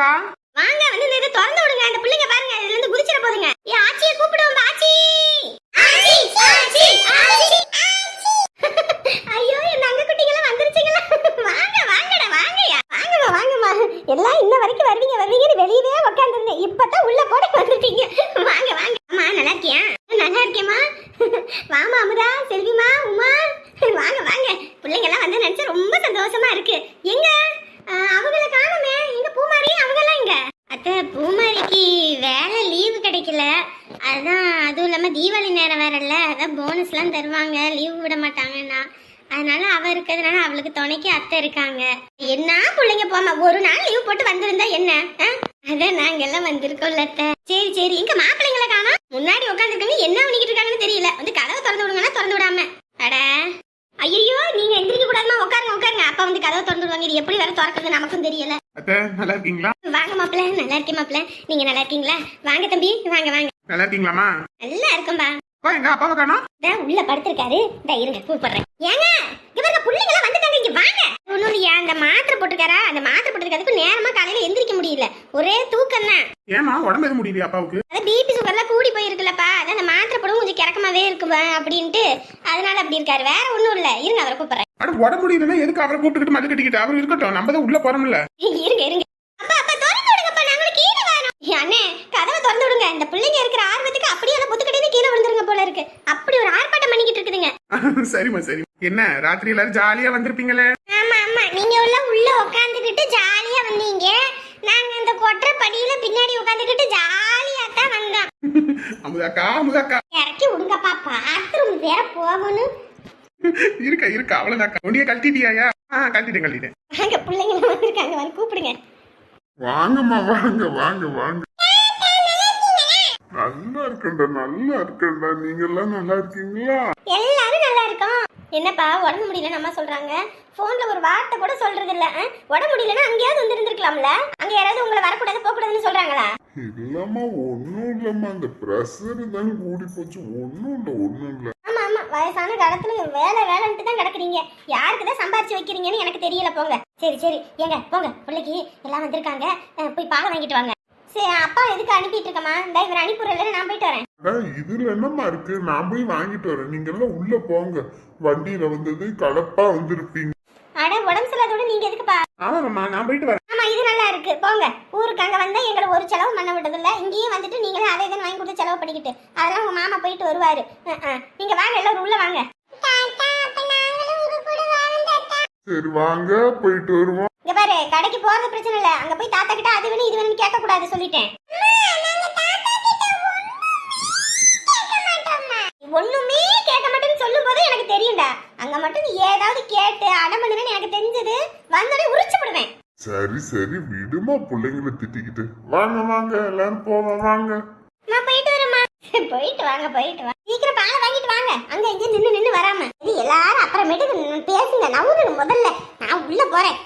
வாங்கக்கா அதான் அதுவும் இல்லாம தீபாவளி நேரம் வேறல்ல. அதான் போனஸ்லாம் தருவாங்க. லீவு விட மாட்டாங்கன்னா. அதனால அவ இருக்கிறதுனால அவளுக்கு துணைக்கு அத்தை இருக்காங்க. என்ன பிள்ளைங்க போமா ஒரு நாள் லீவ் போட்டு வந்திருந்தா என்ன? அதான் நாங்க எல்லாம் வந்திருக்கோம்ல அத்தை. சரி சரி இங்க மாப்பிள்ளைங்களை காணோம். முன்னாடி உட்காந்துருக்காங்க என்ன பண்ணிக்கிட்டு இருக்காங்கன்னு தெரியல. வந்து கதவை திறந்து விடுங்கன்னா திறந்து விடாம. அட. ஐயோ நீங்க எந்திரிக்க கூடாதுமா உட்காருங்க உட்காருங்க. அப்பா வந்து கதவை திறந்து விடுவாங்க. இது எப்படி வேற திறக்கிறது நமக்கும் தெரியல. அத்தை நல்லா இருக்கீங்களா? வாங்க மாப்பிள்ள நல்லா இருக்கேன் மாப்பிள்ள. நீங்க நல்லா இருக்கீங்களா? வாங்க தம்பி வாங்க வாங்க. நல்லா இருக்கீங்களாமா நல்லா இருக்கோம்பா அப்பா எங்க அப்பாவை காணோம். உள்ள படுத்திருக்காரு. இந்த இருங்க கூப்பிடுறேன். ஏங்க பாருங்க புள்ளைங்க எல்லாம் வந்துட்டாங்க இங்க வாங்க. இல்லையா அந்த மாத்திரை போட்டுருக்காரா? அந்த மாத்திரை போட்டுருக்கிறதுக்கு நேரமா காலையில எந்திரிக்க முடியல. ஒரே தூக்கம் தான். ஏமா உடம்பு எதுவும் முடியலையா அப்பாவுக்கு? அது பிபி சுகர்லாம் கூடி போயிருக்குல்லப்பா. அதான் அந்த மாத்திரை போடவும் கொஞ்சம் கிறக்கமாவே இருக்குமா அப்படின்ட்டு. அதனால அப்படி இருக்காரு. வேற ஒண்ணும் இல்ல. இருங்க அவரை கூப்பிடுறேன். அட உடம்பு முடியலன்னா எதுக்கு அவரை கூப்பிட்டுக்கிட்டு மது கட்டிக்கிட்டு? அவர் இருக்கட்டும். நம்ம தான் உள்ள போறோம்ல. இருங்க இருங்க. அப்பா அப்பா திறந்து விடுங்கப்பா. நாங்களும் கீழே வரோம் அண்ணே திறந்து விடுங்க இந்த பிள்ளைங்க இருக்கிற ஆர்வத்துக்கு அப்படியே அந்த புத்துக்கடையில கீழே விழுந்துருங்க போல இருக்கு. அப்படி ஒரு ஆர்ப்பாட்டம் பண்ணிக்கிட்டு இருக்குதுங்க. சரிம்மா சரி என்ன ராத்திரி எல்லாரும் ஜாலியா வந்திருப்பீங்களே? ஆமா ஆமா. நீங்க உள்ள உள்ள உட்காந்துக்கிட்டு ஜாலியா வந்தீங்க. நாங்க அந்த கொற்ற படியில பின்னாடி உட்காந்துக்கிட்டு ஜாலியா தான் வந்தோம். அமுதாக்கா அமுதாக்கா. இறக்கி விடுங்கப்பா. பாத்ரூம் வேற போகணும். இருக்கா இருக்கா. அவ்வளவுதாக்கா ஒண்டிய கழட்டிட்டியாயா? ஆ கழட்டிட்டேன் கழட்டிட்டேன். அங்க பிள்ளைங்க வந்திருக்காங்க. வந்து கூப்பிடுங்க. வாங்கம்மா வாங்க வாங்க வாங்க. நல்லா இருக்கேன்டா நல்லா இருக்கேன்டா. நீங்க எல்லாம் நல்லா இருக்கீங்களா? எல்லாரும் நல்லா இருக்கோம். என்னப்பா உடம்பு முடியல நம்ம சொல்றாங்க. போன்ல ஒரு வார்த்தை கூட சொல்றது இல்ல? உடம்பு முடியலன்னா அங்கேயாவது வந்து இருந்திருக்கலாம்ல அங்க யாராவது உங்களை வரக்கூடாது போக கூடாதுன்னு சொல்றாங்களா? இல்லம்மா ஒன்றும் இல்லம்மா. அந்த ப்ரெஷர் தான் கூடி போச்சு. ஒன்றும் இல்லை ஒன்றும் இல்லை. ஆமா ஆமா. வயசான காலத்துல வேலை வேலைன்ட்டு தான் கிடக்குறீங்க. யாருக்கு தான் சம்பாரிச்சு வைக்கிறீங்கன்னு எனக்கு தெரியல போங்க. சரி சரி. ஏங்க போங்க. பிள்ளைக்கு எல்லாம் வந்திருக்காங்க. போய் பாலை வாங்கிட்டு வாங்க. சரி அப்பா எதுக்கு அனுப்பிட்டு இருக்கமா இந்த இவர் அனுப்பிடுறல நான் போயிட்டு வரேன். இதுல என்னம்மா இருக்கு? நான் போய் வாங்கிட்டு வரேன். நீங்க எல்லாம் உள்ள போங்க. வண்டியில வந்தது கலப்பா வந்திருப்பீங்க. அட உடம்பு சரியில்லாதோட நீங்க எதுக்குப்பா? ஆமாம்மா நான் போயிட்டு வரேன். ஆமா இது நல்லா இருக்கு. போங்க. ஊருக்கு அங்க வந்தா எங்களை ஒரு செலவு பண்ண விட்டதில்ல. இங்கேயும் வந்துட்டு நீங்களே அதை இதன்னு வாங்கி கொடுத்து செலவு பண்ணிக்கிட்டு. அதெல்லாம் உங்க மாமா போயிட்டு வருவாரு. நீங்க வாங்க எல்லாரும் உள்ள வாங்க. சரி வாங்க போயிட்டு வருவோம். இங்க பாரு கடைக்கு போறது பிரச்சனை இல்ல. அங்க போய் தாத்தா கிட்ட அது வேணும் இது வேணும் கேட்க கூடாது சொல்லிட்டேன். ஒண்ணுமே கேட்க மாட்டேன்னு சொல்லும் போது எனக்கு தெரியும்டா. அங்க மட்டும் ஏதாவது கேட்டு அடம் எனக்கு தெரிஞ்சது வந்தோடனே உரிச்சு விடுவேன் சரி சரி விடுமா பிள்ளைங்களை திட்டிக்கிட்டு. வாங்க வாங்க எல்லாரும் போவோம் வாங்க. நான் போயிட்டு வரேம்மா. போயிட்டு வாங்க போயிட்டு வாங்க சீக்கிரம் பாலை வாங்கிட்டு வாங்க. அங்க இங்க நின்னு நின்னு வராம. இது எல்லாரும் அப்புறமேட்டுக்கு ந- பேசுங்க நவுரு முதல்ல. நான் உள்ள போறேன்.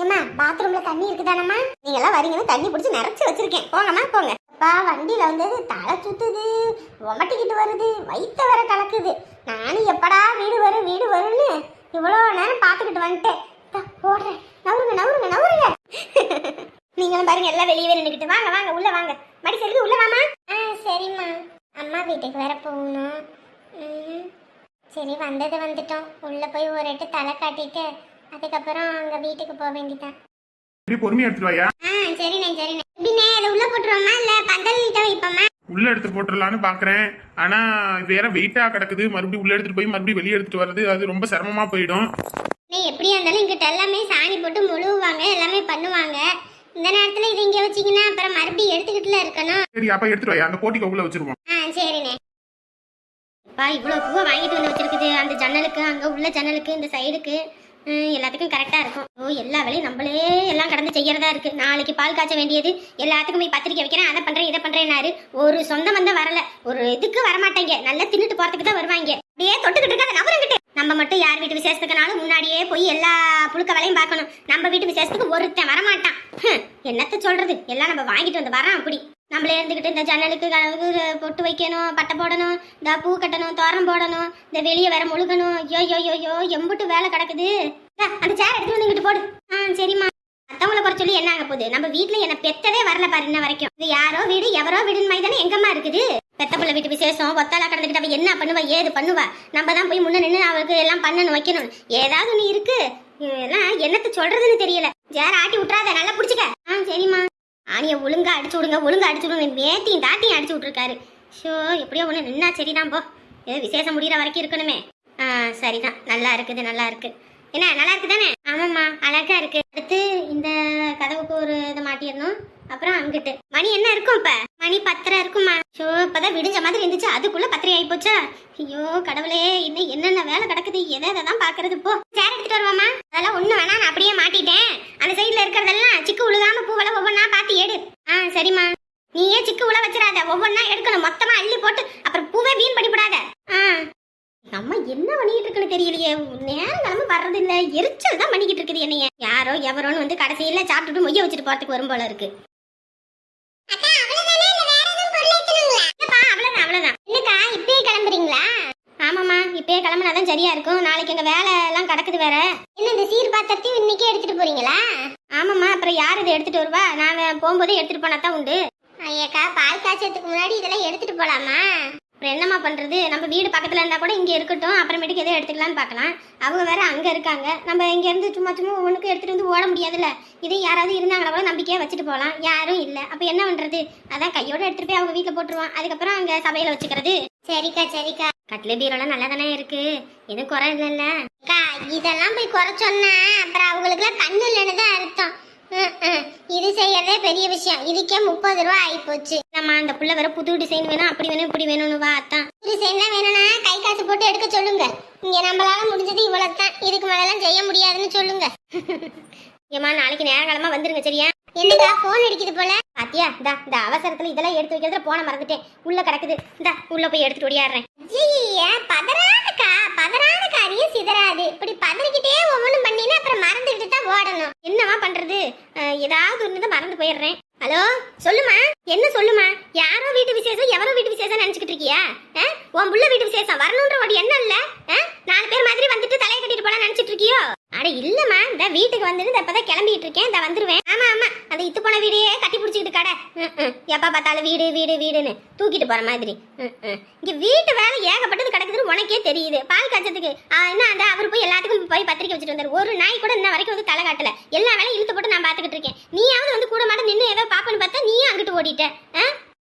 ஏம்மா பாத்ரூம்ல தண்ணி இருக்குதானம்மா? நீங்க எல்லாம் வரீங்கன்னு தண்ணி பிடிச்சி நிறைச்சு வச்சிருக்கேன். போங்கம்மா போங்க. அப்பா வண்டியில வந்தது தலை சுத்துது உமட்டிக்கிட்டு வருது வயித்த வர கலக்குது. நானும் எப்படா வீடு வரும் வீடு வரும்னு இவ்வளோ நேரம் பார்த்துக்கிட்டு வந்துட்டேன். போடுறேன். நவருங்க நவருங்க நவருங்க. நீங்களும் பாருங்க எல்லாம் வெளியே நின்றுக்கிட்டு வாங்க வாங்க உள்ள வாங்க. மடி செல்வி உள்ள வாமா ஆ சரிம்மா. அம்மா வீட்டுக்கு வேற போகணும். சரி வந்தது வந்துட்டோம். உள்ள போய் ஒரு எட்டு தலை காட்டிட்டு அதுக்கப்புறம் அங்க வீட்டுக்கு போக வேண்டியதான் இப்படி பொறுமையா எடுத்துட்டு வாயா? ஆ சரிண்ணே சரிண்ணே. எப்படிண்ணே அதை உள்ள போட்டுருவோமா இல்ல பந்தல் கிட்ட வைப்போமா? உள்ள எடுத்து போட்டுடலான்னு பாக்குறேன். ஆனா வேற வெயிட்டா கிடக்குது. மறுபடியும் உள்ள எடுத்துட்டு போய் மறுபடியும் வெளியே எடுத்துட்டு வர்றது அது ரொம்ப சிரமமா போயிடும். அண்ணே, எப்படியா இருந்தாலும் இங்கிட்ட எல்லாமே சாணி போட்டு முழுவுவாங்க எல்லாமே பண்ணுவாங்க. இந்த நேரத்துல இது இங்க வச்சீங்கன்னா அப்புறம் மறுபடியும் எடுத்துக்கிட்டுல இருக்கணும். சரி அப்ப எடுத்துட்டு வாயா. அந்த போட்டிக்கு உள்ள வச்சிருவோம். ஆ சரிண்ணே. பா இவ்வளோ பூவை வாங்கிட்டு வந்து வச்சிருக்குது. அந்த ஜன்னலுக்கு அங்கே உள்ள ஜன்னலுக்கு இந்த சைடுக்கு எல்லாத்துக்கும் கரெக்டாக இருக்கும். ஓ எல்லா வேலையும் நம்மளே எல்லாம் கடந்து செய்யறதா இருக்கு. நாளைக்கு பால் காய்ச்ச வேண்டியது. எல்லாத்துக்கும் போய் பத்திரிக்கை வைக்கிறேன். அதை பண்ணுறேன் இதை பண்ணுறேன்னாரு ஒரு சொந்தம் வந்து வரல. ஒரு இதுக்கு வரமாட்டாங்க. நல்லா தின்னுட்டு போறதுக்கு தான் வருவாங்க. அப்படியே தொட்டுக்கிட்டு இருக்காங்க நவரங்கிட்டு நம்ம மட்டும் யார் வீட்டு விசேஷத்துக்குனாலும் முன்னாடியே போய் எல்லா புழுக்க வேலையும் பார்க்கணும். நம்ம வீட்டு விசேஷத்துக்கு ஒருத்தன் வரமாட்டான். என்னத்த சொல்றது? எல்லாம் நம்ம வாங்கிட்டு வந்து வரான் அப்படி. நம்மளே இருந்துக்கிட்டு இந்த ஜன்னலுக்கு கதவுக்கு பொட்டு வைக்கணும் பட்டை போடணும் இந்த பூ கட்டணும் தோரம் போடணும் இந்த வெளியே வேற முழுகணும். ஐயோ யோ யோ யோ எம்புட்டு வேலை கிடக்குது. அந்த சேர் எடுத்து வந்து இங்கிட்டு போடு. ஆ சரிம்மா. மத்தவங்கள குறை சொல்லி என்ன ஆக போகுது? நம்ம வீட்டில் என்ன பெத்ததே வரல பாரு இன்ன வரைக்கும். இது யாரோ வீடு எவரோ வீடுன்னு மாதிரி தானே எங்கம்மா இருக்குது? பெத்த பிள்ளை வீட்டு விசேஷம் ஒத்தாலா கடந்துக்கிட்டு அவள் என்ன பண்ணுவா ஏது பண்ணுவா? நம்ம தான் போய் முன்ன நின்று அவளுக்கு எல்லாம் பண்ணணும் வைக்கணும். ஏதாவது ஒன்று இருக்கு. இதெல்லாம் என்னத்தை சொல்றதுன்னு தெரியல. ஜார ஆட்டி விட்றாத நல்லா பிடிச்சிக்க. ஆ சரிம்மா. ஆணியை ஒழுங்கா அடிச்சு விடுங்க ஒழுங்கா அடிச்சு விடுங்க மேத்தியும் தாத்தியும் அடிச்சு விட்ருக்காரு ஷோ எப்படியோ ஒன்று நின்னா சரிதான் போ. ஏதோ விசேஷம் முடிகிற வரைக்கும் இருக்கணுமே. ஆ சரிதான். நல்லா இருக்குது நல்லா இருக்கு. என்ன நல்லா இருக்கு தானே? ஆமாம்மா அழகா இருக்கு. அடுத்து இந்த கதவுக்கு ஒரு இதை மாட்டிடணும். அப்புறம் அங்கிட்டு. மணி என்ன இருக்கும் இப்ப? மணி பத்தரை இருக்குமா ஷோ இப்பதான் விடிஞ்ச மாதிரி இருந்துச்சு. அதுக்குள்ள பத்தரை ஆகி போச்சா? ஐயோ கடவுளே இன்னும் என்னென்ன வேலை கிடக்குது? எதை எதை தான் பாக்குறது போ. சேர் எடுத்துட்டு வருவாமா அதெல்லாம் ஒண்ணு வேணா நான் அப்படியே மாட்டிட்டேன். அந்த சைடுல இருக்கிறதெல்லாம் சிக்கு உழுகாம பூவெல்லாம் பார்த்து எடு. ஆ சரிம்மா. நீயே சிக்கு உள்ள வச்சிடாத. ஒவ்வொன்னா எடுக்கணும். மொத்தமா அள்ளி போட்டு அப்புறம் பூவே வீண் பண்ணிவிடாத ஆ. நம்ம என்ன பண்ணிட்டு இருக்குன்னு தெரியலையே. நேரம் கிளம்ப வர்றது இல்ல எரிச்சல் தான் பண்ணிக்கிட்டு இருக்குது என்னைய. யாரோ எவரோன்னு வந்து கடைசியில சாப்பிட்டுட்டு மொய்ய வச்சுட்டு போறதுக்கு வரும் போல இருக்கு அவ்வளவுதான் அவ்வளவுதான் என்னக்கா இப்பயே கிளம்புறீங்களா இப்பயே கிளம்புனாதான் சரியா இருக்கும். நாளைக்கு எங்க வேலை எல்லாம் கிடக்குது வேற. என்ன இந்த சீர் பாத்திரத்தையும் இன்னைக்கே எடுத்துட்டு போறீங்களா? ஆமாம்மா அப்புறம் யார் இதை எடுத்துட்டு வருவா? நான் போகும்போதே எடுத்துட்டு போனா தான் உண்டு. ஐயக்கா பால் காய்ச்சறதுக்கு முன்னாடி இதெல்லாம் எடுத்துட்டு போலாமா? அப்புறம் என்னம்மா பண்றது? நம்ம வீடு பக்கத்துல இருந்தா கூட இங்க இருக்கட்டும். அப்புறமேட்டுக்கு எதோ எடுத்துக்கலாம்னு பார்க்கலாம். அவங்க வேற அங்க இருக்காங்க. நம்ம இங்க இருந்து சும்மா சும்மா ஒவ்வொன்றுக்கு எடுத்துட்டு வந்து ஓட முடியாதுல்ல. இதே யாராவது இருந்தாங்களா கூட நம்பிக்கையா வச்சுட்டு போகலாம் யாரும் இல்ல. அப்ப என்ன பண்றது? அதான் கையோட எடுத்துட்டு போய் அவங்க வீட்டுல போட்டுருவான். அதுக்கப்புறம் அங்க சபையில வச்சுக்கிறது. சரிக்கா சரிக்கா. கட்ல பீரோலாம் நல்லா தானே இருக்கு? எதுவும் குறை இல்லைல்ல அக்கா இதெல்லாம் போய் குறை சொன்னேன் அப்புறம் அவங்களுக்குலாம் கண்ணு இல்லைன்னு தான் அர்த்தம். ம், இது செய்யறதே பெரிய விஷயம். இதுக்கே முப்பது ரூபா ஆகி போச்சு. நம்ம அந்த புள்ள வர புது டிசைன் வேணும் அப்படி வேணும் இப்படி வேணும்னு வா அத்தான். டிசைன்லாம் வேணும்னா கை காசு போட்டு எடுக்க சொல்லுங்க. இங்க நம்மளால முடிஞ்சது இவ்வளவுதான். இதுக்கு மேலாம் செய்ய முடியாதுன்னு சொல்லுங்க. ஏமா நாளைக்கு நேரங்காலமா வந்துருங்க சரியா? என்னடா போன் அடிக்குது போல? பாத்தியா? இந்த இந்த அவசரத்துல இதெல்லாம் எடுத்து வைக்கிறதுல போன மறந்துட்டேன். உள்ள கிடக்குது. இந்த உள்ள போய் எடுத்துட்டு ஓடியாடுறேன். பதறாதக்கா பதறாத காரியம் சிதறாது. இப்படி பதறிக்கிட்டே ஒவ்வொன்றும் பண்ணினா அப்புறம் மறந்துக்கிட்டு தான் ஓடணும். என்னவா பண்றது? அஹ், ஏதாவது ஒன்று மறந்து போயிடுறேன். ஹலோ சொல்லுமா என்ன சொல்லுமா யாரோ வீட்டு விசேஷம் எவரோ வீட்டு விசேஷம் நினைச்சுக்கிட்டு இருக்கியா? உன் புள்ள வீட்டு விசேஷம் வரணுன்ற ஒரு எண்ணம் இல்ல? நாலு பேர் மாதிரி வந்துட்டு தலையை கட்டிட்டு போலாம் நினைச்சிட்டு இருக்கியோ? அட இல்லம்மா இந்த வீட்டுக்கு வந்துட்டு இப்பதான் கிளம்பிட்டு இருக்கேன். இந்த வந்துருவேன். ஆமா ஆமா. அந்த இத்து போன வீடையே கட்டி பிடிச்சிக்கிட்டு கடை. எப்ப பார்த்தாலும் வீடு வீடு வீடுன்னு தூக்கிட்டு போற மாதிரி. ம், இங்க வீட்டு வேலை ஏகப்பட்டது கிடக்குதுன்னு உனக்கே தெரியுது. பால் காய்ச்சதுக்கு ஆ, என்ன அந்த அவர் போய் எல்லாத்துக்கும் போய் பத்திரிக்கை வச்சுட்டு வந்தாரு. ஒரு நாய் கூட இன்ன வரைக்கும் வந்து தலை காட்டல. எல்லா வேலையும் இழுத்து போட்டு நான் பாத்துக்கிட்டு இருக்கேன். நீயாவது வந்து கூட மாட்ட நின்று ஏதோ பாப்பன்னு பார்த்தா நீயும் அங்கிட்டு ஓடிட்ட.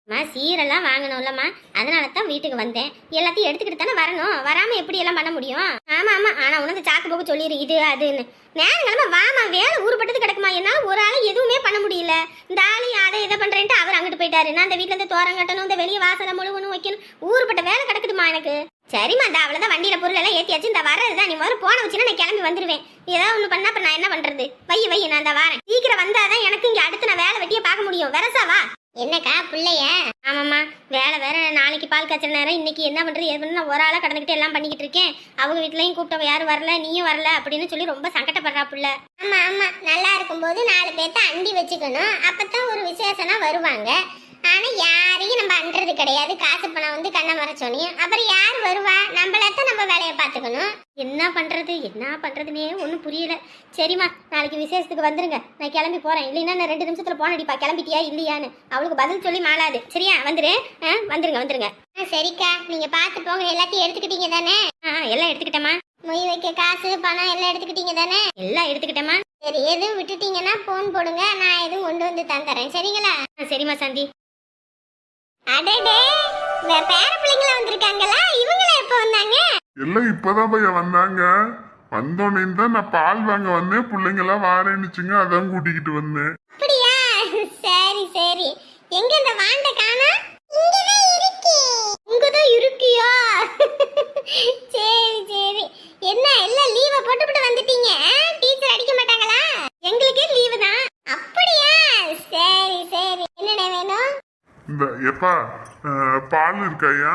மா சீரெல்லாம் வாங்கணும்லம்மா. அதனால தான் வீட்டுக்கு வந்தேன். எல்லாத்தையும் எடுத்துக்கிட்டு தானே வரணும். வராம எப்படி எல்லாம் பண்ண முடியும்? ஆமா ஆமா. ஆனா உனக்கு சாக்கு போக்கு சொல்லிடு இது அதுன்னு. நேரங்கிழமை வாமா வேலை ஊருப்பட்டது கிடக்குமா? என்னால ஒரு ஆள் எதுவுமே பண்ண முடியல. இந்த ஆளு அதை இதை பண்றேன்ட்டு அவர் அங்கிட்டு போயிட்டாரு. நான் இந்த வீட்டுல இருந்து தோரம் கட்டணும் இந்த வெளியே வாசலை முழுவணும் வைக்கணும். ஊருப்பட்ட வேலை கிடக்குதுமா எனக்கு? சரிம்மா இந்த அவ்வளவுதான் வண்டியில பொருள் எல்லாம் ஏத்தியாச்சு. இந்த வரதுதான் நீ முதல்ல போன வச்சுன்னா நான் கிளம்பி வந்துருவேன். ஏதாவது ஒண்ணு பண்ணா அப்புறம் நான் என்ன பண்றது? வை வை நான் இந்த வாரேன். சீக்கிரம் வந்தாதான் எனக்கு இங்க அடுத்து நான் வேலை வெட்டியே பார்க்க முடியும். வெரசாவா என்னக்கா பிள்ளைய? ஆமாம்மா. வேலை வேற நாளைக்கு பால் காய்ச்சல் நேரம். இன்னைக்கு என்ன பண்றது எது பண்ணு நான் ஒரு ஆளா கடந்துக்கிட்டு எல்லாம் பண்ணிக்கிட்டு இருக்கேன். அவங்க வீட்லயும் கூப்பிட்டவங்க யாரும் வரல நீயும் வரல அப்படின்னு சொல்லி ரொம்ப சங்கடப்படுறா புள்ள. ஆமா ஆமா. நல்லா இருக்கும்போது நாலு பேர்த்த அண்டி வச்சுக்கணும். அப்பதான் ஒரு விசேஷம்னா வருவாங்க. ஆனா யாரையும் நம்ம அண்டுறது கிடையாது. காசு பணம் வந்து கண்ணை மறைச்சோனையும் அப்புறம் யார் வருவா? நம்மளத்தான் நம்ம வேலையை பார்த்துக்கணும். என்ன பண்றது? என்ன பண்றதுனே ஒன்றும் புரியல. சரிம்மா நாளைக்கு விசேஷத்துக்கு வந்துருங்க. நான் கிளம்பி போறேன். இல்லைன்னா நான் ரெண்டு நிமிஷத்துல போன் அடிப்பா. கிளம்பிட்டியா இல்லையான்னு. அவளுக்கு பதில் சொல்லி மாளாது. சரியா? வந்துரு. ஆ, வந்துருங்க வந்துருங்க. சரிக்கா. நீங்க பார்த்து போங்க. எல்லாத்தையும் எடுத்துக்கிட்டீங்க தானே? ஆ எல்லாம் எடுத்துக்கிட்டேம்மா. மொய் வைக்க காசு பணம் எல்லாம் எடுத்துக்கிட்டீங்க தானே? எல்லாம் எடுத்துக்கிட்டேம்மா. சரி எதுவும் விட்டுட்டீங்கன்னா போன் போடுங்க. நான் எதுவும் கொண்டு வந்து தந்துறேன். சரிங்களா? சரிம்மா சந்தி. அடடே பேர பிள்ளைங்கள வந்திருக்காங்களா? இவங்கள எப்போ வந்தாங்க? எல்லாம் இப்பதான் பையன் வந்தாங்க. வந்தோடனே தான் நான் பால் வாங்க வந்தேன். பிள்ளைங்க எல்லாம் வாரேன்னுச்சுங்க. அதான் கூட்டிக்கிட்டு வந்தேன். அப்படியா? சரி சரி. எங்க இந்த வாண்ட காணா? இங்கதான் இருக்கியா? சரி சரி. என்ன எல்லாம் லீவ போட்டுவிட்டு வந்துட்டீங்க டீச்சர் அடிக்க மாட்டாங்களா எங்களுக்கே லீவு தான் அப்படியா சரி சரி என்னடா வேணும் இந்த எப்பா பால் இருக்காயா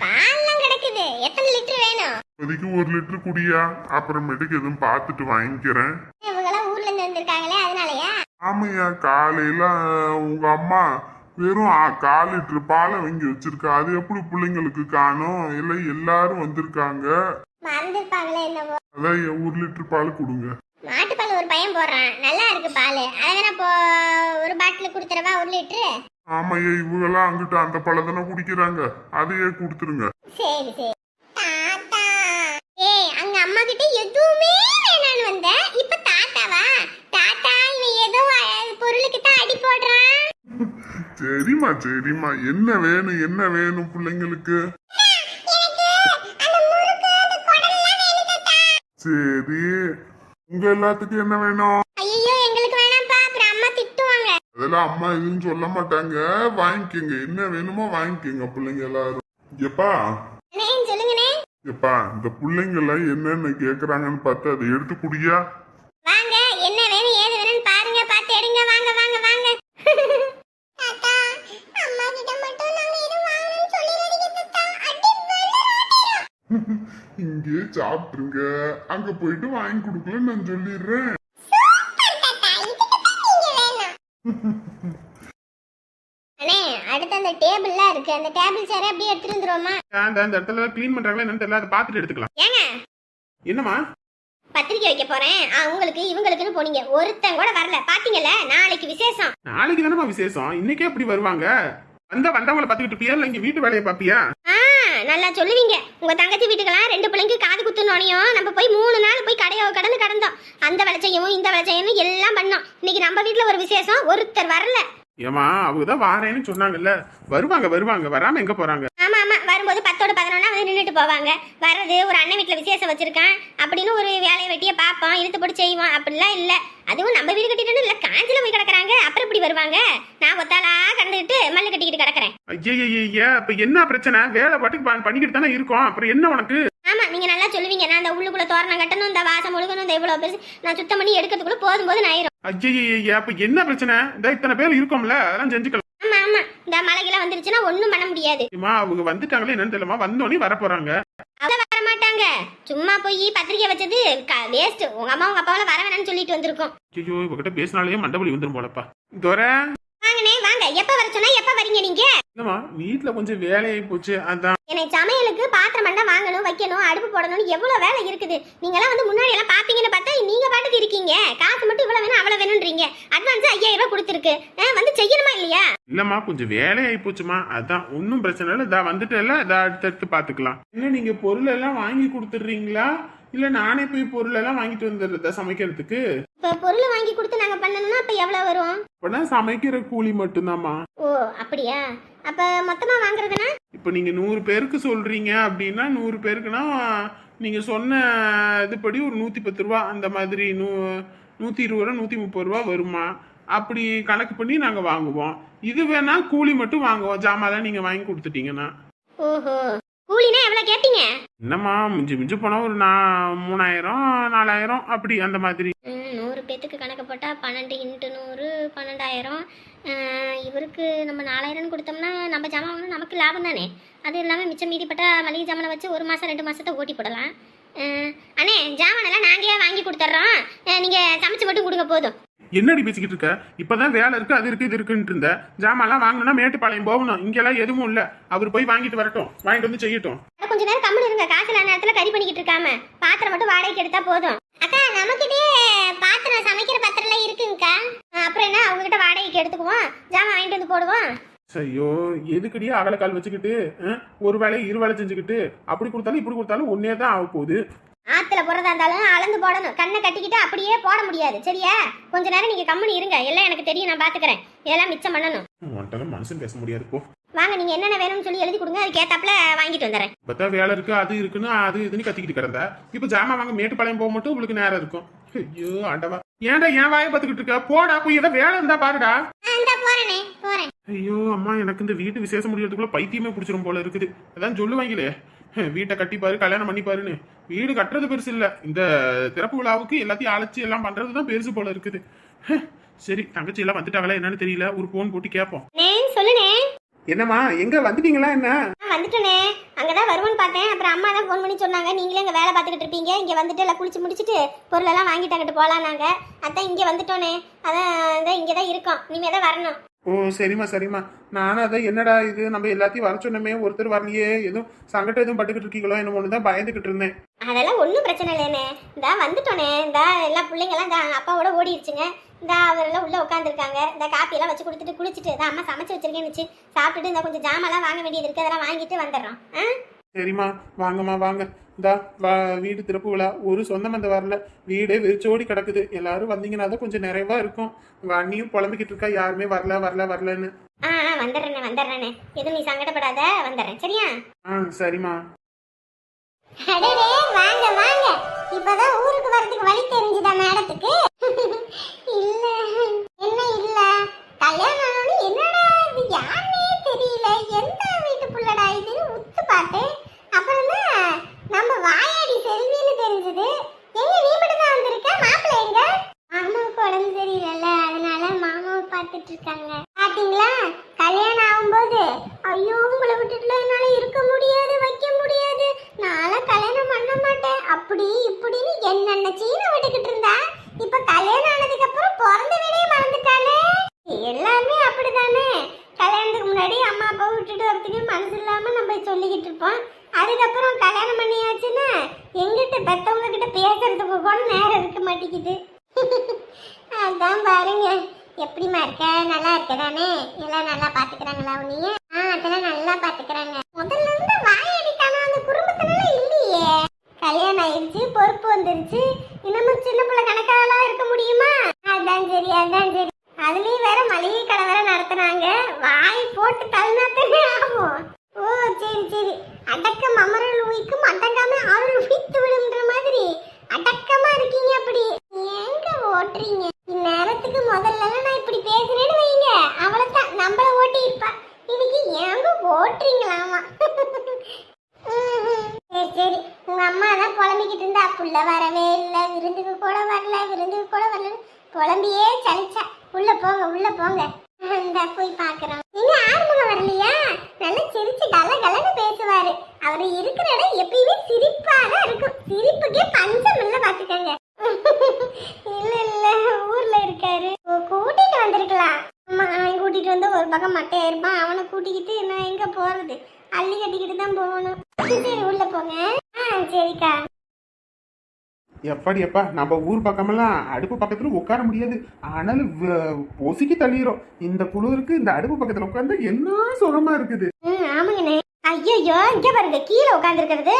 பால்லாம் கிடக்குது. எத்தனை லிட்டர் வேணும்? இப்போதைக்கு ஒரு லிட்டர் குடியா? அப்புறமேட்டுக்கு எதுவும் பார்த்துட்டு வாங்கிக்கிறேன். இவங்கெல்லாம் ஊர்ல இருந்து வந்திருக்காங்களே அதனாலயா? ஆமையா காலையில உங்க அம்மா வெறும் கால் லிட்டர் பாலை வாங்கி வச்சிருக்கா. அது எப்படி பிள்ளைங்களுக்கு காணும்? இல்லை எல்லாரும் வந்திருக்காங்க. மறந்துருப்பாங்களே என்னவோ. அதான் ஒரு லிட்டர் பால் கொடுங்க. மாட்டுப்பால் ஒரு பையன் போடுறான். நல்லா இருக்கு பால். அதை வேணா இப்போ ஒரு பாட்டில் கொடுத்துறவா ஒரு லிட்டரு ஆமாய்யா இவங்கெல்லாம் அங்கிட்ட அந்த பழத்தானே குடிக்கிறாங்க. அதையே கொடுத்துருங்க. சரி சரி. தாத்தா. ஏய் அங்க அம்மா கிட்ட எதுவுமே வேணான்னு வந்த. இப்ப தாத்தாவா? தாத்தா இவன் ஏதோ பொருளுக்கு தான் அடி போடுறான். சரிம்மா சரிம்மா. என்ன வேணும் என்ன வேணும் பிள்ளைங்களுக்கு? சரி. உங்க எல்லாத்துக்கும் என்ன வேணும்? ஐயோ எங்களுக்கு வேணாம்ப்பா. அப்புறம் அம்மா திட்டுவாங்க. அதெல்லாம் அம்மா எதுவும் சொல்ல மாட்டாங்க. வாங்கிக்கோங்க. என்ன வேணுமோ வாங்கிக்கோங்க பிள்ளைங்க எல்லாரும். எப்பா? சொல்லுங்கண்ணே. எப்பா இந்த பிள்ளைங்க எல்லாம் என்னென்ன கேக்குறாங்கன்னு பார்த்து அதை எடுத்து குடியா? இங்கே சாப்பிட்டுருங்க அங்க போயிட்டு வாங்கி கொடுக்கலன்னு நான் சொல்லிடுறேன். அடுத்து அந்த டேபிள்லாம் இருக்கு. அந்த டேபிள் சேர அப்படியே எடுத்துட்டு வந்துருவோமா? அந்த அந்த இடத்துல க்ளீன் பண்றாங்களா என்னன்னு தெரியல. அதை பார்த்துட்டு எடுத்துக்கலாம். ஏங்க? என்னம்மா? பத்திரிக்கை வைக்க போறேன். ஆ, உங்களுக்கு இவங்களுக்குன்னு போனீங்க. ஒருத்தன் கூட வரல. பாத்தீங்கல்ல? நாளைக்கு விசேஷம். நாளைக்கு தானேம்மா விசேஷம். இன்னைக்கே எப்படி வருவாங்க. வந்த வந்தவங்களை பார்த்துக்கிட்டு இருப்பியா? இல்லை இங்க வீட்டு வேலையை பார்ப்பியா? ஆ நல்லா சொல்லுவீங்க. உங்க தங்கச்சி வீட்டுக்கெல்லாம் ரெண்டு பிள்ளைங்க காது குத்துனோனையும் நம்ம போய் மூணு நாள் போய் கடையோ கடந்து கடந்தோம். அந்த விளைச்சையும் இந்த விளைச்சையும் எல்லாம் பண்ணோம். இன்னைக்கு நம்ம வீட்டில் ஒரு விசேஷம். ஒருத்தர் வரல. ஏமா அவங்க தான் வாரேன்னு சொன்னாங்கல்ல. வருவாங்க வருவாங்க. வராம எங்க போறாங்க? ஆமா ஆமா. வரும்போது பத்தோட பதினொன்னா வந்து நின்றுட்டு போவாங்க. வர்றது ஒரு அண்ணன் வீட்டுல விசேஷம் வச்சிருக்கான். அப்படின்னு ஒரு வேலையை வெட்டிய பார்ப்போம் இழுத்து போட்டு செய்வோம் அப்படிலாம் இல்ல. அதுவும் நம்ம வீடு கட்டிட்டு இல்ல. காஞ்சில போய் கிடக்குறாங்க. அப்புறம் இப்படி வருவாங்க? நான் ஒத்தாளா கடந்துக்கிட்டு மல்லு கட்டிக்கிட்டு கிடக்குறேன். ஐயா இப்ப என்ன பிரச்சனை? வேலை பாட்டுக்கு பண்ணிக்கிட்டு தானே இருக்கோம். அப்புறம் என்ன உனக்கு? ஆமா நீங்க நல்லா சொல்லுவீங்க. நான் அந்த உள்ளுக்குள்ள தோரணம் கட்டணும் இந்த வாசம் முழுகணும் இந்த இவ்வளவு பெருசு நான் சுத்தம் பண்ணி எடுக்கிறதுக்குள்ள போதும் போது ஆயிரும். ஐயா அப்ப என்ன பிரச்சனை? இந்த இத்தனை பேர் இருக்கோம்ல அதெல்லாம் செஞ்சுக்கலாம். ஆமா ஆமா. இந்த மலைகெல்லாம் வந்துருச்சுன்னா ஒண்ணும் பண்ண முடியாது. அவங்க வந்துட்டாங்களே என்னன்னு தெரியலமா வந்தோடனே வர போறாங்க வர மாட்டாங்க. சும்மா போய் பத்திரிக்கை வச்சது வேஸ்ட் உங்க அம்மா உங்க அப்பாவால வர வேணாம்னு சொல்லிட்டு வந்திருக்கோம். ஐயோ இவகிட்ட பேசினாலே மண்டபலி வந்துரும் போலப்பா. துரை வாங்கண்ணே வாங்க. எப்ப வர சொன்னா எப்ப வரீங்க நீங்க? இல்லம்மா வீட்டுல கொஞ்சம் வேலையாகி போச்சு அதான். எனக்கு சமையலுக்கு பாத்திரம் பண்ண வாங்கணும் வைக்கணும் அடுப்பு போடணும்னு எவ்வளவு வேலை இருக்குது? நீங்களாம் வந்து முன்னாடி எல்லாம் பாப்பீங்கன்னு பார்த்தா நீங்க பாட்டுக்கு இருக்கீங்க. காசு மட்டும் இவ்வளவு வேணும் அவ்வளவு வேணும்ன்றீங்க. அட்வான்ஸ் ஐயாயிரம் ரூபாய் கொடுத்துருக்கு. வந்து செய்யணுமா இல்லையா? இல்லம்மா கொஞ்சம் வேலையாகி போச்சுமா அதான் ஒன்றும் பிரச்சனை இல்லை. இதா வந்துட்டேல்ல இதா அடுத்தடுத்து பார்த்துக்கலாம் என்ன நீங்க பொருள் எல்லாம் வாங்கி கொடுத்துட்றீங்களா? இல்ல நானே போய் பொருள் எல்லாம் வாங்கிட்டு வந்துடுறதா சமைக்கிறதுக்கு. இப்ப பொருள் வாங்கி கொடுத்து நாங்க பண்ணணும்னா அப்ப எவ்வளவு வரும்? இப்பனா சமைக்கிற கூலி மட்டும்தாம்மா. ஓ அப்படியா? அப்ப மொத்தமா வாங்குறதுனா? இப்போ நீங்க நூறு பேருக்கு சொல்றீங்க அப்படின்னா நூறு பேருக்குன்னா நீங்க சொன்ன இதுபடி ஒரு நூத்தி பத்து ரூபா அந்த மாதிரி நூ நூத்தி இருபது ரூபா நூத்தி முப்பது ரூபா வருமா அப்படி கணக்கு பண்ணி நாங்க வாங்குவோம். இது வேணா கூலி மட்டும் வாங்குவோம். ஜாமான் நீங்க வாங்கி கொடுத்துட்டீங்கன்னா. ஓஹோ. கூலினா எவ்வளவு கேட்டீங்க? என்னம்மா மிஞ்சி மிஞ்சி போனா ஒரு மூணாயிரம் நாலாயிரம் அப்படி அந்த மாதிரி. ம், நூறு பேத்துக்கு கணக்கு போட்டா பன்னெண்டு இன்ட்டு நூறு பன்னெண்டாயிரம். இவருக்கு நம்ம நாலாயிரம் கொடுத்தோம்னா நம்ம ஜாமான் வாங்கினா நமக்கு லாபம் தானே? அது இல்லாமல் மிச்சம் மீதிப்பட்ட மளிகை ஜாமானை வச்சு ஒரு மாதம் ரெண்டு மாதத்தை ஓட்டி போடலாம். அண்ணே ஜாமானெல்லாம் நாங்களே வாங்கி கொடுத்துட்றோம். நீங்கள் சமைச்சு மட்டும் கொடுங்க போதும். என்னடி பேசிக்கிட்டு இருக்க? இப்பதான் வேலை இருக்கு அது இருக்கு இது இருக்குன்ட்டு இருந்த. ஜாமான்லாம் வாங்கணும்னா மேட்டுப்பாளையம் போகணும். இங்கெல்லாம் எதுவும் இல்ல. அவர் போய் வாங்கிட்டு வரட்டும். வாங்கிட்டு வந்து செய்யட்டும். கொஞ்ச நேரம் கம்முனு இருங்க. காசு இல்லாத நேரத்தில் கறி பண்ணிக்கிட்டு இருக்காம. பாத்திரம் மட்டும் வாடகைக்கு எடுத்தா போதும். அக்கா நம்மக்கிட்டே பாத்திரம் சமைக்கிற பாத்திரம்லாம் இருக்குங்கக்கா. அஹ், அப்புறம் என்ன? அவங்ககிட்ட வாடகைக்கு எடுத்துக்குவோம். ஜாமான் வாங்கிட்டு வந்து போடுவோம். ஐயோ எதுக்கடியே அகலக்கால் வச்சுக்கிட்டு? ஒரு வேலையை இரு வேலை செஞ்சுக்கிட்டு? அப்படி கொடுத்தாலும் இப்படி கொடுத்தாலும் ஒன்னே தான் ஆக போகுது ஆத்துல போறதா இருந்தாலும் அளந்து போடணும். கண்ணை கட்டிக்கிட்டு அப்படியே போட முடியாது. சரியா? கொஞ்ச நேரம் நீங்க கம்முனு இருங்க. எல்லாம் எனக்கு தெரியும். நான் பாத்துக்கிறேன். இதெல்லாம் மிச்சம் பண்ணணும். உன்கிட்ட மனுஷன் பேச முடியாது. போ. வாங்க நீங்க என்னென்ன வேணும்னு சொல்லி எழுதி கொடுங்க. அதுக்கு ஏத்தாப்புல வாங்கிட்டு வந்துடுறேன் இப்பதான் வேலை இருக்கு அது இருக்குன்னு அது இதுன்னு கத்திக்கிட்டு கிடந்த. இப்ப ஜாமான் வாங்க மேட்டுப்பாளையம் போக மட்டும் உங்களுக்கு நேரம் இருக்கும். ஐயோ ஆண்டவா. ஏன்டா ஏன் வாயை பார்த்துக்கிட்டு இருக்க? போடா போய் ஏதாவது வேலை இருந்தா பாருடா. ஐயோ அம்மா எனக்கு இந்த வீட்டு விசேஷம் முடியறதுக்குள்ள பைத்தியமே பிடிச்சிரும் போல இருக்குது. அதான் சொல்லுவாங்களே. வீட்டை கட்டிப்பாரு கல்யாணம் பண்ணிப்பாருன்னு. வீடு கட்டுறது பெருசு இல்ல. இந்த திறப்பு விழாவுக்கு எல்லாத்தையும் அழைச்சி எல்லாம் பண்றதுதான் பெருசு போல இருக்குது. சரி தங்கச்சி எல்லாம் வந்துட்டாங்களா என்னன்னு தெரியல. ஒரு போன் போட்டு கேட்போம் நே சொல்லுனே என்னம்மா எங்க வந்துட்டீங்களா என்ன? வந்துட்டேனே அங்கதான் வருவோன்னு பார்த்தேன். அப்புறம் அம்மா தான் ஃபோன் பண்ணி சொன்னாங்க. நீங்களே இங்க வேலை பார்த்துக்கிட்டு இருப்பீங்க. இங்க வந்துட்டு எல்லாம் குளிச்சு முடிச்சிட்டு பொருள் எல்லாம் வாங்கிட்டு அங்கிட்டு போலாம் நாங்க அதான் இங்க வந்துட்டோனே அதான் இங்க தான் இருக்கோம். இனிமே தான் வரணும். ஓ சரிம்மா சரிம்மா. நானும் அதை என்னடா இது? நம்ம எல்லாத்தையும் வர சொன்னோமே ஒருத்தர் வரலையே. எதுவும் சங்கடம் எதுவும் பட்டுக்கிட்டு இருக்கீங்களோ என்ன ஒன்று தான் பயந்துக்கிட்டு இருந்தேன். அதெல்லாம் ஒன்றும் பிரச்சனை இல்லைண்ணே இந்தா வந்துட்டோனே இந்தா எல்லா பிள்ளைங்களாம் இந்த அப்பாவோட ஓடிடுச்சுங்க இந்த அவரெல்லாம் உள்ள உட்காந்துருக்காங்க இந்த காப்பியெல்லாம் வச்சு கொடுத்துட்டு குளிச்சுட்டு இந்த அம்மா சமைச்சு வச்சிருக்கேன்னு வச்சு சாப்பிட்டுட்டு இந்த கொஞ்சம் ஜாமெல்லாம் வாங்க வேண்டியது இருக்கு. அதெல்லாம் வாங்கிட்டு வந்துடுறோம். ஆ? சரிம்மா வாங்கம்மா வாங்க. இந்தா வா வீடு திறப்பு விழா. ஒரு சொந்த பந்தம் வரல. வீடே வெறிச்சோடி கிடக்குது. எல்லாரும் வந்தீங்கன்னா தான் கொஞ்சம் நிறைவா இருக்கும். அண்ணியும் புலம்பிக்கிட்டு இருக்கா? யாருமே வரல வரல வரலன்னு. ஆ வந்துடுறேண்ணே வந்துடுறேண்ணே. எதுவும் நீ சங்கடப்படாத வந்துடுறேன். சரியா? ஆ சரிம்மா. கல்யாணம் பண்ணியாச்சுன்னா எங்கிட்ட பெத்தவங்க கிட்ட பேசுறதுக்கு கூட நேரம் இருக்க மாட்டேங்குது. அதான் பாருங்க. எப்படிமா இருக்க? நல்லா இருக்க தானே எல்லாம் நல்லா பாத்துக்கிறாங்களா உன்னைய? ஆ அதெல்லாம் நல்லா பாத்துக்கிறாங்க. முதல்ல இருந்து வாயடிக்கான அந்த குடும்பத்தினால இல்லையே. கல்யாணம் ஆயிடுச்சு பொறுப்பு வந்துருச்சு. இன்னமும் சின்ன பிள்ளை கணக்காலாம் இருக்க முடியுமா? அதான் சரி அதான் சரி. அதுலயும் வேற மளிகை கடை வேற நடத்துனாங்க. வாய் போட்டு தள்ளினாத்தே ஆகும். ஓ சரி சரி. அடக்கம் அமரல் உயிக்கும் அடங்காம அருள் உயித்து விடுன்ற மாதிரி அடக்கமா இருக்கீங்க அப்படி. எங்க ஓட்டுறீங்க? இந்நேரத்துக்கு முதல்ல நான் இப்படி பேசுறேன்னு வைங்க. அவ்வளவுதான். நம்மள ஓட்டி இருப்பா இன்னைக்கு எங்க ஓட்டுறீங்களாமா? சரி சரி. உங்க அம்மா தான் புலம்பிக்கிட்டு இருந்தா. புள்ள வரவே இல்லை. விருந்துக்கு கூட வரல. விருந்துக்கு கூட வரல புலம்பியே சலிச்சா. உள்ள போங்க உள்ள போங்க. இந்த போய் பாக்குறோம் இன்னும் ஆறுமுகம் வரலையா? நல்லா சிரிச்சு கல கலன்னு பேசுவாரு. அவர் இருக்கிற இடம் எப்பயுமே சிரிப்பா தான் இருக்கும். சிரிப்புக்கே பஞ்சம் இல்ல பாத்துக்கோங்க இல்ல இல்ல ஊர்ல இருக்காரு. கூட்டிட்டு வந்திருக்கலாம். ஆமா அவன் கூட்டிட்டு வந்து ஒரு பக்கம் மட்டையா இருப்பான். அவனை கூட்டிக்கிட்டு நான் எங்க போறது? அள்ளி கட்டிக்கிட்டு தான் போகணும். சரி உள்ள போங்க. ஆ சரிக்கா. எப்பாடி எப்பா நம்ம ஊர் பக்கமெல்லாம் அடுப்பு பக்கத்துல உட்கார முடியாது. ஆனாலும் பொசுக்கி தள்ளிரும் இந்த குளிருக்கு இந்த அடுப்பு பக்கத்துல உட்கார்ந்தா என்ன சுகமா இருக்குது? ஆமாங்கண்ணே ஐயோ இங்க பாருங்க கீழே உட்காந்துருக்கிறது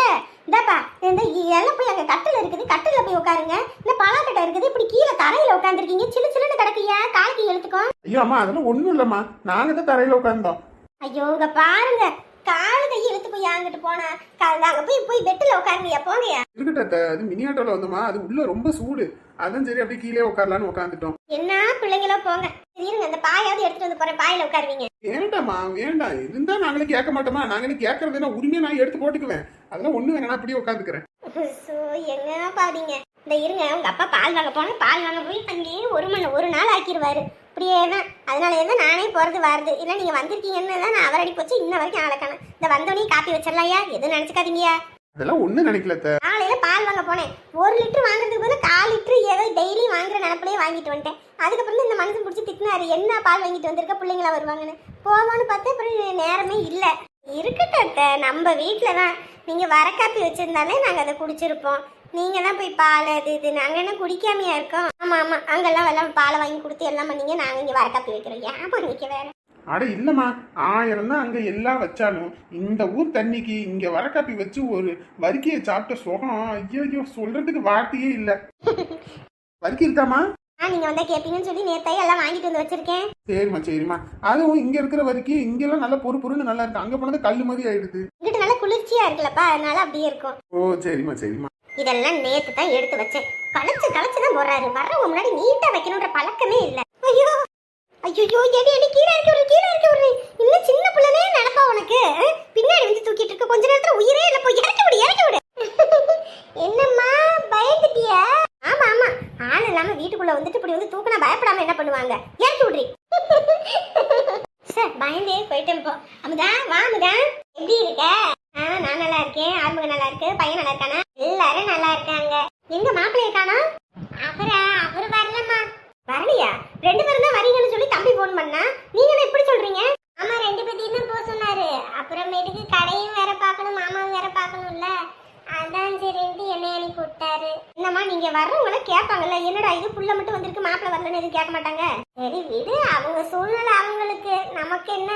இந்தாப்பா இந்த எல்லாம் போய் அங்க கட்டில் இருக்குது. கட்டில போய் உட்காருங்க. இந்த பலாக்கட்டை இருக்குது. இப்படி கீழே தரையில உட்காந்துருக்கீங்க சின்ன சின்ன கிடக்குயா காலுக்கு இழுத்துக்கும். ஐயோ அம்மா அதெல்லாம் ஒண்ணும் இல்லம்மா. நாங்க தான் தரையில உட்கார்ந்தோம். ஐயோ இங்க பாருங்க. காலு கை இழுத்து போய் அங்கிட்டு போனா கா- அங்க போய் போய் பெட்டில் உட்காருங்கய்யா போங்கய்யா. இருக்கட்டும் அது மினி ஆட்டோல வந்தோமா அது உள்ள ரொம்ப சூடு. அதான் சரி அப்படியே கீழே உட்காரலான்னு உட்காந்துட்டோம் என்ன பிள்ளைங்களோ போங்க. இருங்க அந்த பாயாவது எடுத்துட்டு வந்து போறேன் பாயில உட்காருவீங்க. வேண்டாம்மா வேண்டாம். இருந்தா நாங்களே கேட்க மாட்டோமா? நாங்களே கேட்கறதுனா உரிமையை நான் எடுத்து போட்டுக்குவேன்? அதெல்லாம் ஒண்ணு வேணா அப்படியே உட்காந்துக்கிறேன். ஸோ என்ன பாதீங்க இந்த இருங்க உங்க அப்பா பால் வாங்க போனா பால் வாங்க போய் அங்கேயே ஒரு மணி ஒரு நாள் ஆக்கிடுவாரு இப்படியே தான் அதனால தான் நானே போறது வருது. இல்லை நீங்க வந்திருக்கீங்கன்னு தான் நான் அவரடி போச்சு. இன்ன வரைக்கும் ஆளக்கான இந்த வந்தோடனே காப்பி வச்சிடலாம்யா எதுவும் நினைச்சுக்காதீங்கயா அதெல்லாம் ஒண்ணு நினைக்கல. காலையில பால் வாங்க போனேன். ஒரு லிட்டர் வாங்குறதுக்கு பதிலா கால் லிட்டர் ஏதோ டெய்லி வாங்குற நினப்பிலே வாங்கிட்டு வந்துட்டேன். அதுக்கப்புறம் இந்த மனுஷன் பிடிச்சி திட்டினாரு. என்ன பால் வாங்கிட்டு வந்திருக்க பிள்ளைங்களா வருவாங்கன்னு. போவோன்னு பார்த்தா அப்புறம் நேரமே இல்லை. இருக்கட்டும் நம்ம வீட்டில் தான் நீங்கள் வர காப்பி வச்சிருந்தாலே நாங்கள் அதை குடிச்சிருப்போம். நீங்கள் தான் போய் பால் அது இது நாங்கள் என்ன குடிக்காமையா இருக்கோம்? ஆமாம் ஆமாம் அங்கெல்லாம் எல்லாம் பாலை வாங்கி கொடுத்து எல்லாம் பண்ணீங்க. நாங்கள் இங்கே வர காப்பி வைக்கிறோம். ஏன் பண்ணிக்க வேற? அட இல்லம்மா. ஆயிரம் தான் அங்க எல்லாம் வச்சாலும் இந்த ஊர் தண்ணிக்கு இங்க வர காப்பி வச்சு ஒரு வரிக்கையை சாப்பிட்ட சுகம் ஐயோ ஐயோ சொல்றதுக்கு வார்த்தையே இல்ல. வரிக்கை இருக்காமா ஆ நீங்கள் வந்தால் கேட்பீங்கன்னு சொல்லி நேத்தாயே எல்லாம் வாங்கிட்டு வந்து வச்சிருக்கேன். சரிம்மா சரிம்மா. அதுவும் இங்க இருக்கிற வரிக்கை இங்கெல்லாம் நல்லா பொறு பொறுன்னு நல்லா இருக்கு. அங்க போனது கல்லு மாதிரி ஆயிடுது. இங்கிட்ட நல்லா குளிர்ச்சியாக இருக்குல்லப்பா. அதனால அப்படியே இருக்கும். ஓ சரிம்மா சரிம்மா. இதெல்லாம் நேத்து தான் எடுத்து வச்சேன். களைச்சு களைச்சு தான் போறாரு வர்றவங்க முன்னாடி நீட்டா வைக்கணுன்ற பழக்கமே இல்ல. ஐயோ! ஐயோ எடி எடி கீழே இறக்கி விடு கீழே இறக்கி விடு. இன்னும் சின்ன பிள்ளைனே நடப்பா உனக்கு. பின்னாடி வந்து தூக்கிட்டு இருக்க. கொஞ்ச நேரத்துல உயிரே இல்ல. போய் இறக்கி விடு இறக்கி விடு. என்னம்மா பயந்துட்டியா? ஆமா ஆமா. ஆள் இல்லாம வீட்டுக்குள்ள வந்துட்டு இப்படி வந்து தூக்கினா பயப்படாம என்ன பண்ணுவாங்க? இறக்கி விடுறி. சார் பயந்தே போயிட்டேன் போ. அமுதா வா அமுதா. எப்படி இருக்க? ஆ நான் நல்லா இருக்கேன். ஆறுமுக நல்லா இருக்கு. பையன் நல்லா இருக்கானா? எல்லாரும் நல்லா இருக்காங்க. எங்க மாப்பிள்ளை இருக்கானா அவரா? அவர் வரலம்மா. வரலையா? ரெண்டு பேரும் தான் வரீங்கன்னு சொல்லி தம்பி போன் பண்ணா. நீங்க எப்படி சொல்றீங்க? ஆமா ரெண்டு பேர்த்தையும் தான் போக சொன்னாரு. அப்புறமேட்டுக்கு சரின்ட்டு என்னை அனுப்பி விட்டாரு என்னம்மா நீங்க வர்றவங்கள கேட்பாங்கல்ல என்னடா இது புள்ள மட்டும் வந்திருக்கு மாப்பிள்ள வரலன்னு எதுவும் கேட்க மாட்டாங்க. சரி விடு அவங்க சூழ்நிலை அவங்களுக்கு. நமக்கு என்ன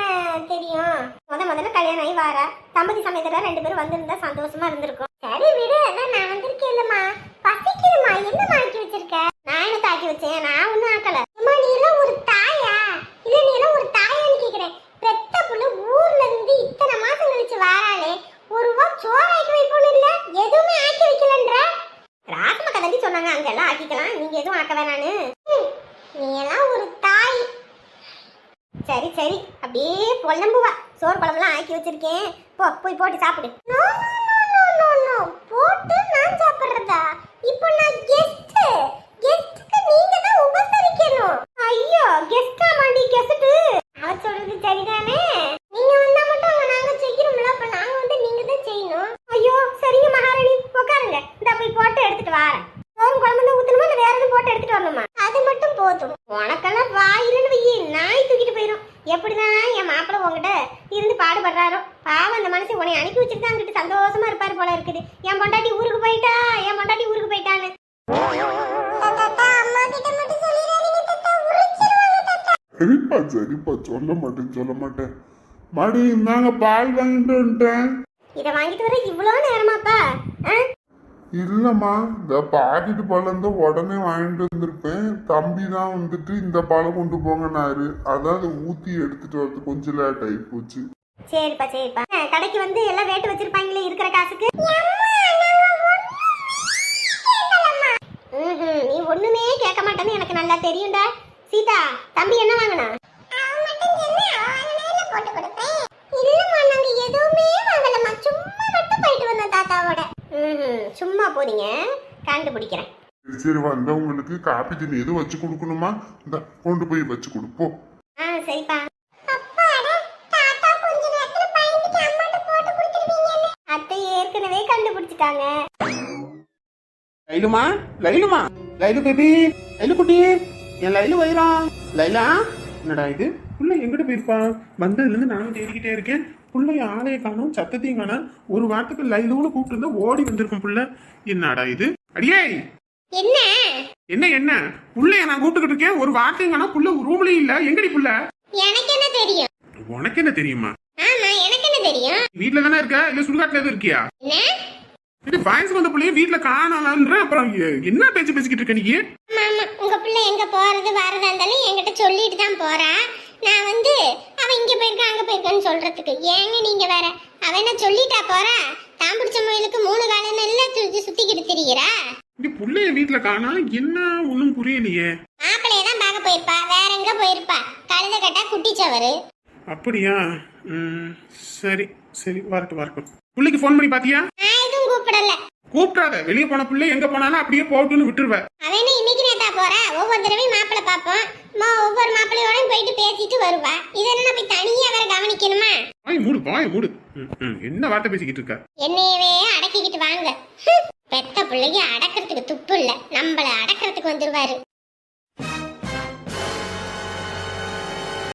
தெரியும்? முத முதல்ல கல்யாணம் ஆகி வாரா. தம்பதி சமயத்துல ரெண்டு பேரும் வந்திருந்தா சந்தோஷமா இருந்திருக்கும். சரி விடு அதான் நான் வந்திருக்கேன் இல்லம்மா பசிக்குதுமா என்ன ஆக்கி வச்சிருக்க? நான் என்ன தாக்கி வச்சேன்? நான் ஒண்ணும் ஆக்கல. அம்மா நீ எல்லாம் ஒரு தாயா? இல்ல நீ எல்லாம் ஒரு தாயான்னு கேக்குறேன். பெத்த புள்ள ஊர்ல இருந்து இத்தனை மாசம் கழிச்சு வாராளே ஒரு ரூபா சோறு எதுவுமே ஆக்கி வைக்கலன்ற? ராசம கதம்பி சொன்னாங்க அங்கெல்லாம் ஆக்கிக்கலாம். நீங்க எதுவும் ஆக்க வேணான்னு. ஹம், நீ எல்லாம் ஒரு தாய். சரி சரி. அப்படியே பொல்லம்புவா சோறு குழம்புலாம் ஆக்கி வச்சிருக்கேன். போ போய் போட்டு சாப்பிடு. No, போட்டு நான் சாப்பிடுறதா? இப்போ நான் கெஸ்ட் கெஸ்ட்க்கு நீங்க தான் உபசரிக்கணும். ஐயோ கெஸ்டா மாண்டி கெஸ்ட்டு அவ சொல்றது சரிதானே நீங்க வந்தா மட்டும் அங்க நாங்க செய்யணும்ல அப்ப நாங்க வந்து நீங்க தான் செய்யணும் ஐயோ சரிங்க மகாராணி உட்காருங்க இந்த போய் போட்டு எடுத்துட்டு வரேன். சோறு குழம்பு ஊத்தணுமா? இல்ல வேற எதுவும் போட்டு எடுத்துட்டு வரணுமா? அது மட்டும் போதும். உனக்கெல்லாம் வாயிலன்னு வையி நாய் தூக்கிட்டு போயிடும் எப்படிதான் என் மாப்பிள்ளை உங்ககிட்ட இருந்து பாடுபடுறாரோ? பாவம் அந்த மனுஷன் உன்னை அனுப்பி வச்சுட்டு தான் அங்கிட்டு சந்தோஷமா இருப்பாரு போல இருக்குது. என் பொண்டாட்டி ஊருக்கு போயிட்டா? என் பொண்டாட்டி ஊருக்கு போயிட்டான்னு. அம்மா கிட்ட மட்டும் சொல்லிடாதீங்க தாத்தா உரிச்சிருவாங்க தாத்தா சரிப்பா சரிப்பா. சொல்ல மாட்டேன் சொல்ல மாட்டேன். மடி இந்தாங்க பால் வாங்கிட்டு வந்துட்டேன். இத வாங்கிட்டு வர இவ்வளோ நேரமாப்பா? இல்லைம்மா இந்த பாக்கெட்டு பழம் தான் உடனே வாங்கிட்டு வந்திருப்பேன். தம்பி தான் வந்துட்டு இந்த பழம் கொண்டு போங்கன்னாரு. அதான் அதை ஊத்தி எடுத்துட்டு வரது கொஞ்சம் லேட் ஆகி போச்சு. சரிப்பா சரிப்பா. கடைக்கு வந்து எல்லாம் ரேட்டு வச்சிருப்பாங்களே இருக்கிற காசுக்கு? நீ ஒண்ணுமே கேட்க மாட்டேன்னு எனக்கு நல்லா தெரியும்டா. சீதா தம்பி என்ன வாங்கினா? இல்லம்மா நாங்க எதுவுமே வாங்கலம்மா. சும்மா மட்டும் போயிட்டு வந்தோம் தாத்தாவோட. ம்ஹும், சும்மா போறீங்க. கண்டுபிடிக்கிறேன். சரி, வந்தவங்களுக்கு காப்பி தண்ணி எதுவும் வச்சு கொடுக்கணுமா? இந்த கொண்டு போய் வச்சு கொடுப்போம் ஆ சரிப்பா. அத்தை ஏற்கனவே கண்டுபிடிச்சிட்டாங்க. லைலுமா லைலுமா. லைலு பேபி லைலு குட்டி. என் லைலு வைரம் லைலா என்னடா இது? புள்ள எங்கிட்ட போயிருப்பான் வந்ததுல இருந்து நானும் தேடிக்கிட்டே இருக்கேன். புள்ளைய ஆளைய காணும் சத்தத்தையும் காணும் ஒரு வாரத்துக்கு லைலுன்னு கூப்பிட்டு இருந்தா ஓடி வந்திருக்கும் புள்ள. என்னடா இது? அடியே! என்ன? என்ன என்ன? புள்ளைய நான் கூப்பிட்டுக்கிட்டு இருக்கேன். ஒரு வார்த்தையும் காணோம். புள்ள ரூம்லயும் இல்ல. எங்கடி புள்ள? எனக்கு என்ன தெரியும்? உனக்கு என்ன தெரியுமா? ஆமா எனக்கு என்ன தெரியும்? வீட்ல தானே இருக்க? இல்ல சுடுகாட்டுல எதுவும் இருக்கியா? இது வயசுக்கு வந்த புள்ளைய வீட்ல காணலான்ற அப்புறம் என்ன பேச்சு பேசிக்கிட்டு இருக்க நீ? ஆமா. உங்க பிள்ளை எங்க போறது வரதா இருந்தாலும் என்கிட்ட சொல்லிட்டு தான் போறா. நான் வந்து அவ இங்க போயிருக்கான்னு சொல்றதுக்கு. ஏங்க நீங்க வேற? அவ என்ன சொல்லிட்டா போறா? தான் பிடிச்ச முயலுக்கு மூணு காலம் எல்லாம் சுத்தி சுத்திக்கிட்டு திரிகிறா இப்படி புள்ளைய வீட்ல காணா என்ன ஒண்ணும் புரியலையே. மாப்பிள்ளைய தான் பார்க்க போயிருப்பா. வேற எங்க போயிருப்பா? கழுத கட்டா குட்டிச்சவரு அப்படியா? சரி சரி வரட்டும் வரட்டும். புள்ளைக்கு ஃபோன் பண்ணி பாத்தியா? நான் எதுவும் கூப்பிடல. கூப்பிடாத. வெளியே போன புள்ளை எங்க போனாலும் அப்படியே போட்டுன்னு விட்டுருவ. அவ என்ன இன்னைக்கு நேத்தா போறா? ஒவ்வொரு தடவையும் மாப்பிள்ளை பார்ப்போம். மா ஒவ்வொரு மாப்பிள்ளையோடையும் போயிட்டு பேசிட்டு வருவா. இதை என்ன போய் தனியா வேற கவனிக்கணுமா? வாய் மூடு வாய் மூடு. ம், ம், என்ன வார்த்தை பேசிக்கிட்டு இருக்க? என்னையவே அடக்கிக்கிட்டு வாங்க. பெத்த பிள்ளைய அடக்கிறதுக்கு துப்பு இல்ல. நம்மள அடக்கிறதுக்கு வந்துருவாரு.